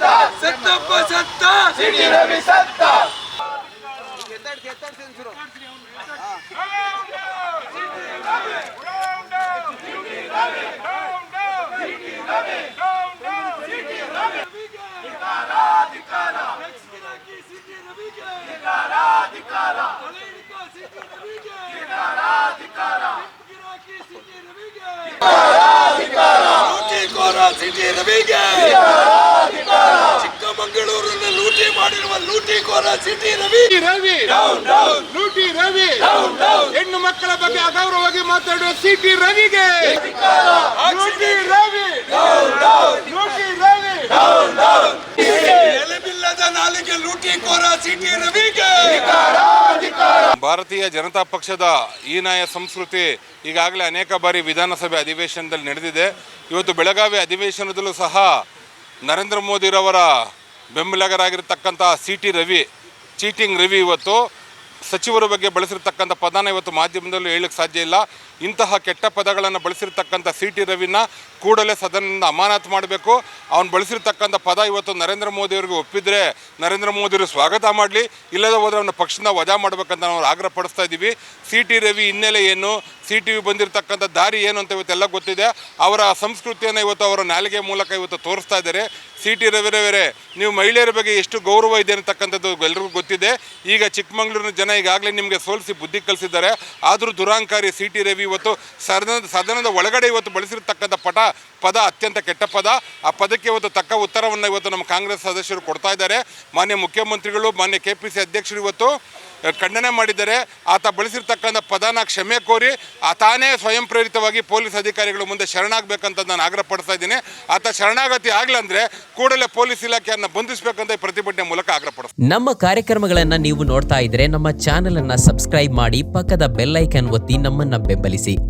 ಸತ್ತ ಸತ್ತಪ್ಪ ಸತ್ತ ಸಿಟಿ ರವಿ ಸತ್ತ ಲೂಟಿಕೋರ ಸಿಟಿ ರವಿಗೆ ಚಿಕ್ಕಮಗಳೂರನ್ನ ಲೂಟಿ ಮಾಡಿರುವ ಲೂಟಿಕೋರ ಸಿಟಿ ರವಿ. ರವಿ. ಲೂಟಿ ರವಿ. ಹೆಣ್ಣು ಮಕ್ಕಳ ಬಗ್ಗೆ ಅಗೌರವವಾಗಿ ಮಾತಾಡುವ ಸಿಟಿ ರವಿಗೆ. ಲೂಟಿ ರವಿ. ಲೂಟಿ ರವಿ. ಎಲೆಬಿಲ್ಲದ ನಾಲಿಗೆ ಲೂಟಿಕೋರ ಸಿಟಿ ರವಿಗೆ. ಭಾರತೀಯ ಜನತಾ ಪಕ್ಷದ ಈನಾಯ ಸಂಸ್ಕೃತಿ ಈಗಾಗಲೇ ಅನೇಕ ಬಾರಿ ವಿಧಾನಸಭೆ ಅಧಿವೇಶನದಲ್ಲಿ ನಡೆದಿದೆ. ಇವತ್ತು ಬೆಳಗಾವಿ ಅಧಿವೇಶನದಲ್ಲೂ ಸಹ ನರೇಂದ್ರ ಮೋದಿರವರ ಬೆಂಬಲಿಗರಾಗಿರ್ತಕ್ಕಂಥ C T Ravi, cheating Ravi ಇವತ್ತು ಸಚಿವರ ಬಗ್ಗೆ ಬಳಸಿರ್ತಕ್ಕಂಥ ಪದನ ಇವತ್ತು ಮಾಧ್ಯಮದಲ್ಲೂ ಹೇಳಕ್ಕೆ ಸಾಧ್ಯ ಇಲ್ಲ. ಇಂತಹ ಕೆಟ್ಟ ಪದಗಳನ್ನು ಬಳಸಿರ್ತಕ್ಕಂಥ ಸಿ ಟಿ ರವಿನ ಕೂಡಲೇ ಸದನದಿಂದ ಅಮಾನತು ಮಾಡಬೇಕು. ಅವನು ಬಳಸಿರ್ತಕ್ಕಂಥ ಪದ ಇವತ್ತು ನರೇಂದ್ರ ಮೋದಿಯವ್ರಿಗೆ ಒಪ್ಪಿದರೆ ನರೇಂದ್ರ ಮೋದಿಯವರು ಸ್ವಾಗತ ಮಾಡಲಿ, ಇಲ್ಲದ ಹೋದರೆ ಅವನ ಪಕ್ಷದಿಂದ ವಜಾ ಮಾಡಬೇಕಂತ ನಾವು ಆಗ್ರಹ ಪಡಿಸ್ತಾ ಇದ್ದೀವಿ ಸಿ ಟಿ ರವಿ ಹಿನ್ನೆಲೆ ಏನು? ಸಿ ಟಿ ವಿ ಬಂದಿರತಕ್ಕಂಥ ದಾರಿ ಏನು ಅಂತ ಇವತ್ತೆಲ್ಲ ಗೊತ್ತಿದೆ. ಅವರ ಸಂಸ್ಕೃತಿಯನ್ನು ಇವತ್ತು ಅವರ ನಾಲಿಗೆ ಮೂಲಕ ಇವತ್ತು ತೋರಿಸ್ತಾ ಇದ್ದಾರೆ. ಸಿ ಟಿ ರವಿರವರೇ ನೀವು ಮಹಿಳೆಯರ ಬಗ್ಗೆ ಎಷ್ಟು ಗೌರವ ಇದೆ ಅಂತಕ್ಕಂಥದ್ದು ಎಲ್ಲರಿಗೂ ಗೊತ್ತಿದೆ. ಈಗ ಚಿಕ್ಕಮಗಳೂರಿನ ಜನ ಈಗಾಗಲೇ ನಿಮಗೆ ಸೋಲಿಸಿ ಬುದ್ಧಿ ಕಲಿಸಿದ್ದಾರೆ. ಆದರೂ ದುರಾಂಕಾರಿ ಸಿ ಟಿ ರವಿ ಇವತ್ತು ಸದನದ ಸದನದ ಒಳಗಡೆ ಇವತ್ತು ಬಳಸಿರ್ತಕ್ಕಂಥ ಪಟ, ಪದ ಅತ್ಯಂತ ಕೆಟ್ಟ ಪದ. ಆ ಪದಕ್ಕೆ ಇವತ್ತು ತಕ್ಕ ಉತ್ತರವನ್ನು ಇವತ್ತು ನಮ್ಮ ಕಾಂಗ್ರೆಸ್ ಸದಸ್ಯರು ಕೊಡ್ತಾ ಇದ್ದಾರೆ. ಮಾನ್ಯ ಮುಖ್ಯಮಂತ್ರಿಗಳು, ಮಾನ್ಯ ಕೆ ಪಿ ಸಿ ಅಧ್ಯಕ್ಷರು ಇವತ್ತು ಖಂಡನೆ ಮಾಡಿದ್ದಾರೆ. ಆತ ಬಳಸಿರ್ತಕ್ಕಂಥ ಪದನ ಕ್ಷಮೆ ಕೋರಿ ತಾನೇ ಸ್ವಯಂ ಪ್ರೇರಿತವಾಗಿ ಪೊಲೀಸ್ ಅಧಿಕಾರಿಗಳ ಮುಂದೆ ಶರಣಾಗಬೇಕಂತ ನಾನು ಆಗ್ರಹ ಪಡಿಸ್ತಾ ಇದ್ದೀನಿ. ಆತ ಶರಣಾಗತಿ ಆಗ್ಲಂದ್ರೆ ಕೂಡಲೇ ಪೊಲೀಸ್ ಇಲಾಖೆಯನ್ನು ಬಂಧಿಸಬೇಕಂತ ಈ ಪ್ರತಿಭಟನೆ ಮೂಲಕ ಆಗ್ರಹ ಪಡಿಸ್ತೀನಿ. ನಮ್ಮ ಕಾರ್ಯಕ್ರಮಗಳನ್ನು ನೀವು ನೋಡ್ತಾ ಇದ್ರೆ ನಮ್ಮ ಚಾನೆಲ್ ಅನ್ನ ಸಬ್ಸ್ಕ್ರೈಬ್ ಮಾಡಿ ಪಕ್ಕದ ಬೆಲ್ ಐಕನ್ ಒತ್ತಿ ನಮ್ಮನ್ನ ಬೆಂಬಲಿಸಿ.